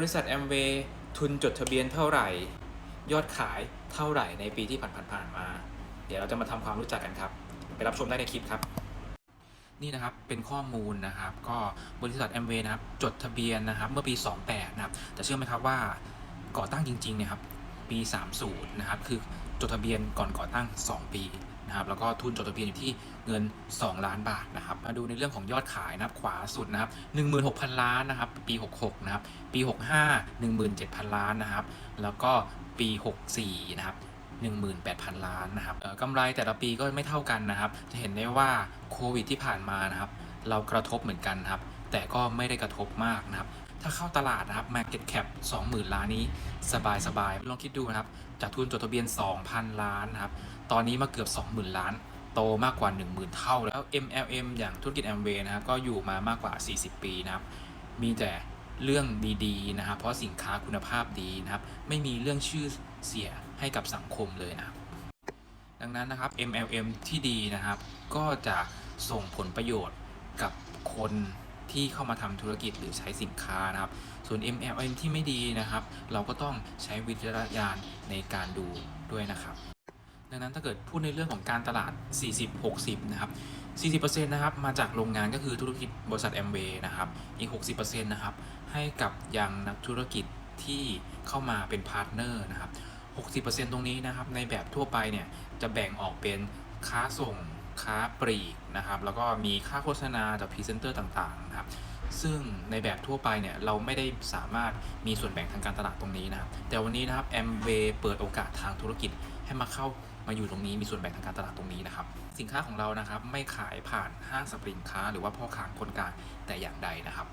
บริษัทแอมเวย์ทุนจดทะเบียนเท่าไหร่ ยอดขายเท่าไหร่ในปีที่ผ่านๆมา เดี๋ยวเราจะมาทำความรู้จักกันครับ ไปรับชมได้ในคลิปครับ นี่นะครับเป็นข้อมูลนะครับ ก็บริษัทแอมเวย์นะครับจดทะเบียนนะครับเมื่อปี 28 นะครับ แต่เชื่อไหมครับว่าก่อตั้งจริงๆเนี่ยครับปี 30 นะครับ คือจดทะเบียนก่อนก่อตั้ง 2 ปี นะครับแล้วก็ทุนจดทะเบียนอยู่ที่เงิน 2 ล้านบาทนะครับมาดูในเรื่องของยอดขายนะครับขวาสุดนะครับ16,000 ล้านนะครับปี 66นะครับปี65 17,000 ล้านนะครับแล้วก็ปี 64นะครับ18,000 ล้านนะครับกำไรแต่ละปีก็ไม่เท่ากันนะครับ จะเห็นได้ว่าโควิดที่ผ่านมานะครับ เรากระทบเหมือนกันครับ แต่ก็ไม่ได้กระทบมากนะครับ ถ้าเข้าตลาดนะครับ Market Cap 20,000 ล้านนี้สบายสบายๆลองคิดดูนะครับ จากทุนจดทะเบียน 2,000 ล้านนะครับ ตอนนี้มาเกือบ 20,000 ล้าน โตมากกว่า 10,000 เท่าแล้ว MLM อย่างธุรกิจ Amway นะครับ ก็อยู่มามากกว่า 40 ปีนะครับ มีแต่เรื่องดีๆนะครับ เพราะสินค้าคุณภาพดีนะครับ ไม่มีเรื่องชื่อเสียให้กับสังคมเลยนะครับ ดังนั้นนะครับ MLM ที่ดีนะครับ ก็จะส่งผลประโยชน์กับคน ที่เข้ามาทำธุรกิจหรือใช้สินค้านะครับ ส่วน MLM ที่ไม่ดีนะครับ เราก็ต้องใช้วิจารณญาณในการดูด้วยนะครับ ดังนั้นถ้าเกิดพูดในเรื่องของการตลาด 40-60 นะครับ 40%นะครับมาจากโรงงานก็คือธุรกิจบริษัทแอมเวย์นะครับ อีก 60%นะครับให้กับยังนักธุรกิจที่เข้ามาเป็นพาร์ทเนอร์นะครับ 60%ตรงนี้นะครับในแบบทั่วไปเนี่ยจะแบ่งออกเป็นค้าส่ง ค้าปลีกนะครับแล้วก็มีค่าโฆษณาจากพรีเซนเตอร์ต่างๆนะครับซึ่งในแบบทั่วไปเนี่ยเราไม่ได้สามารถมีส่วนแบ่งทางการตลาดตรงนี้นะครับแต่วันนี้นะครับแอมเวย์เปิดโอกาสทางธุรกิจให้มาเข้ามาอยู่ตรงนี้มีส่วนแบ่งทางการตลาดตรงนี้นะครับสินค้าของเรานะครับไม่ขายผ่านห้างสรรพสินค้า หรือว่าพ่อค้าคนกลางแต่อย่างใดนะครับ